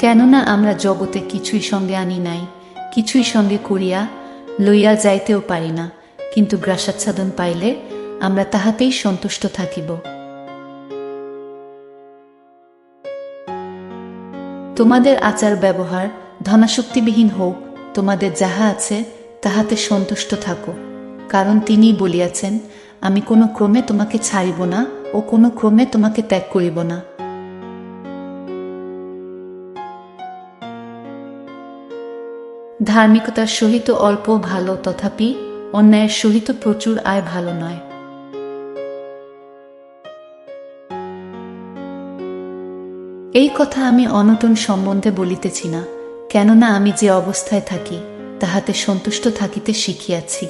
কেননা আমরা জগতে কিছুই সঙ্গে আনি নাই, কিছুই সঙ্গে করিয়া লইয়া যাইতেও পারি না, কিন্তু গ্রাসাচ্ছাদন পাইলে আমরা তাহাতেই সন্তুষ্ট থাকিব। তোমাদের আচার ব্যবহার ধনাশক্তিবিহীন হোক, তোমাদের যাহা আছে তাহাতে সন্তুষ্ট থাকো। কারণ তিনি বলিয়াছেন, আমি কোনো ক্রমে তোমাকে ছাড়িব না ও কোনো ক্রমে তোমাকে ত্যাগ করিব না। ধার্মিকতার সহিত অল্প ভালো, তথাপি অন্যায়ের সহিত প্রচুর আয় ভালো নয়। এই কথা আমি অনটন সম্বন্ধে বলিতেছি না, কেননা আমি যে অবস্থায় থাকি, তাহাতে সন্তুষ্ট থাকিতে শিখিয়াছি।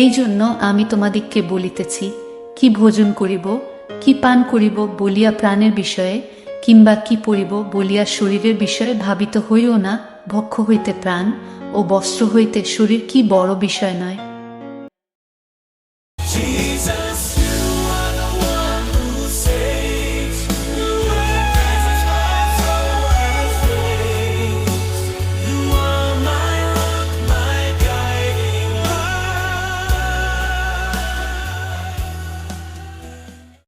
এই জন্য আমি তোমাদিগকে বলিতেছি, কি ভোজন করিব, কি পান করিব বলিয়া প্রাণের বিষয়ে, কিংবা কি পরিব বলিয়া শরীরের বিষয়ে ভাবিত হইও না, ভক্ষ হইতে প্রাণ, ও বস্ত্র হইতে শরীর কি বড় বিষয় নয়।